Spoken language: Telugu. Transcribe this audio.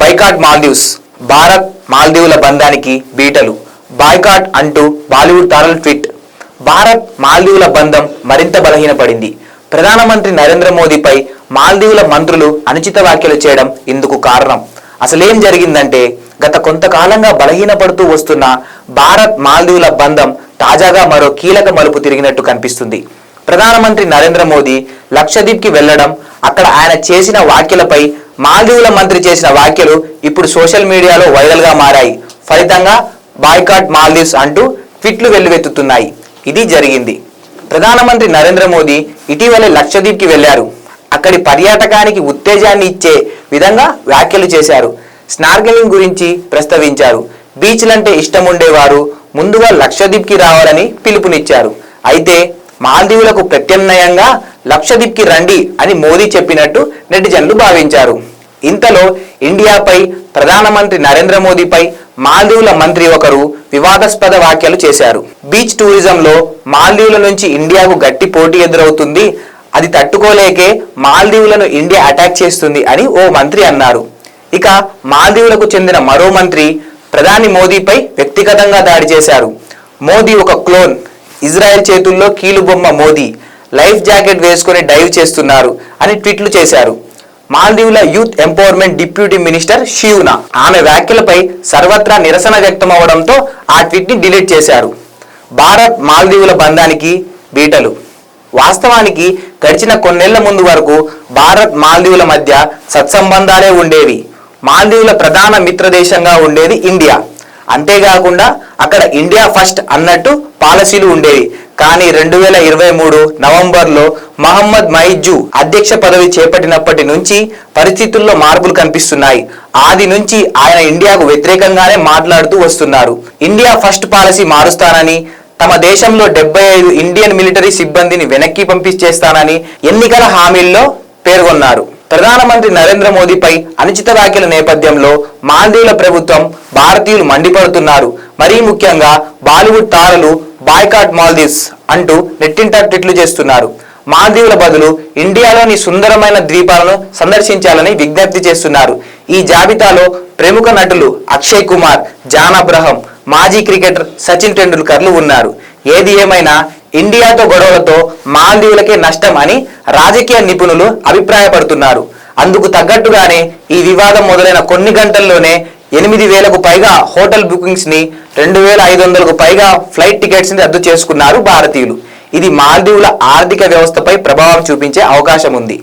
బైకాట్ మాల్దీవ్స్ భారత్ మాల్దీవుల బంధానికి బీటలు. బాయ్కాట్ అంటూ బాలీవుడ్ తారలు ట్వీట్. భారత్ మాల్దీవుల బంధం మరింత బలహీనపడింది. ప్రధానమంత్రి నరేంద్ర మోదీపై మాల్దీవుల మంత్రులు అనుచిత వ్యాఖ్యలు చేయడం ఇందుకు కారణం. అసలేం జరిగిందంటే గత కొంతకాలంగా బలహీనపడుతూ వస్తున్న భారత్ మాల్దీవుల బంధం తాజాగా మరో కీలక మలుపు తిరిగినట్టు కనిపిస్తుంది. ప్రధానమంత్రి నరేంద్ర మోదీ లక్షద్వీప్కి వెళ్ళడం అక్కడ ఆయన చేసిన వ్యాఖ్యలపై మాల్దీవుల మంత్రి చేసిన వ్యాఖ్యలు ఇప్పుడు సోషల్ మీడియాలో వైరల్గా మారాయి. ఫలితంగా బాయ్కాట్ మాల్దీవ్స్ అంటూ ట్విట్లు వెల్లువెత్తుతున్నాయి. ఇది జరిగింది. ప్రధానమంత్రి నరేంద్ర మోదీ ఇటీవలే లక్షద్వీప్కి వెళ్ళారు. అక్కడి పర్యాటకానికి ఉత్తేజాన్ని ఇచ్చే విధంగా వ్యాఖ్యలు చేశారు. స్నార్గలింగ్ గురించి ప్రస్తావించారు. బీచ్లంటే ఇష్టం ఉండేవారు ముందుగా లక్షద్వీప్కి రావాలని పిలుపునిచ్చారు. అయితే మాల్దీవులకు ప్రత్యామ్నాయంగా లక్షద్వీప్కి రండి అని మోదీ చెప్పినట్టు నెటిజన్లు భావించారు. ఇంతలో ఇండియాపై ప్రధానమంత్రి నరేంద్ర మోదీపై మాల్దీవుల మంత్రి ఒకరు వివాదాస్పద వ్యాఖ్యలు చేశారు. బీచ్ టూరిజంలో మాల్దీవుల నుంచి ఇండియాకు గట్టి పోటీ ఎదురవుతుంది. అది తట్టుకోలేకే మాల్దీవులను ఇండియా అటాక్ చేస్తుంది అని ఓ మంత్రి అన్నారు. ఇక మాల్దీవులకు చెందిన మరో మంత్రి ప్రధాని మోదీపై వ్యక్తిగతంగా దాడి చేశారు. మోదీ ఒక క్లోన్. ఇజ్రాయెల్ చేతుల్లో కీలుబొమ్మ మోదీ లైఫ్ జాకెట్ వేసుకొని డైవ్ చేస్తున్నారు అని ట్వీట్లు చేశారు. మాల్దీవుల youth empowerment deputy minister Shiuna ఆమె వ్యాఖ్యలపై సర్వత్రా నిరసన వ్యక్తమవడంతో ఆ ట్వీట్ని డిలీట్ చేశారు. భారత్ మాల్దీవుల బంధానికి బీటలు. వాస్తవానికి గడిచిన కొన్నేళ్ళ ముందు వరకు భారత్ మాల్దీవుల మధ్య సత్సంబంధాలే ఉండేవి. మాల్దీవుల ప్రధాన మిత్ర దేశంగా ఉండేది ఇండియా. అంతేకాకుండా అక్కడ ఇండియా ఫస్ట్ అన్నట్టు పాలసీలు ఉండేవి. కానీ రెండు వేల ఇరవై మూడు నవంబర్లో మహమ్మద్ మైజు అధ్యక్ష పదవి చేపట్టినప్పటి నుంచి పరిస్థితుల్లో మార్పులు కనిపిస్తున్నాయి. ఆది నుంచి ఆయన ఇండియాకు వ్యతిరేకంగానే మాట్లాడుతూ వస్తున్నారు. ఇండియా ఫస్ట్ పాలసీ మారుస్తానని తమ దేశంలో డెబ్బై ఐదు ఇండియన్ మిలిటరీ సిబ్బందిని వెనక్కి పంపించేస్తానని ఎన్నికల హామీల్లో పేర్కొన్నారు. ప్రధానమంత్రి నరేంద్ర మోదీపై అనుచిత వ్యాఖ్యల నేపథ్యంలో మాల్దీవుల ప్రభుత్వం భారతీయులు మండిపడుతున్నారు. మరీ ముఖ్యంగా బాలీవుడ్ తారలు బాయ్కాట్ మాల్దీవ్స్ అంటూ నెట్టింట ట్వీట్లు చేస్తున్నారు. మాల్దీవుల బదులు ఇండియాలోని సుందరమైన ద్వీపాలను సందర్శించాలని విజ్ఞప్తి చేస్తున్నారు. ఈ జాబితాలో ప్రముఖ నటులు అక్షయ్ కుమార్ జాన్ అబ్రహం మాజీ క్రికెటర్ సచిన్ టెండూల్కర్లు ఉన్నారు. ఏది ఏమైనా ఇండియాతో గొడవలతో మాల్దీవులకే నష్టం అని రాజకీయ నిపుణులు అభిప్రాయపడుతున్నారు. అందుకు తగ్గట్టుగానే ఈ వివాదం మొదలైన కొన్ని గంటల్లోనే ఎనిమిది వేలకు పైగా హోటల్ బుకింగ్స్ని రెండు వేల ఐదు వందలకు పైగా ఫ్లైట్ టికెట్స్ని రద్దు చేసుకున్నారు భారతీయులు. ఇది మాల్దీవుల ఆర్థిక వ్యవస్థపై ప్రభావం చూపించే అవకాశం ఉంది.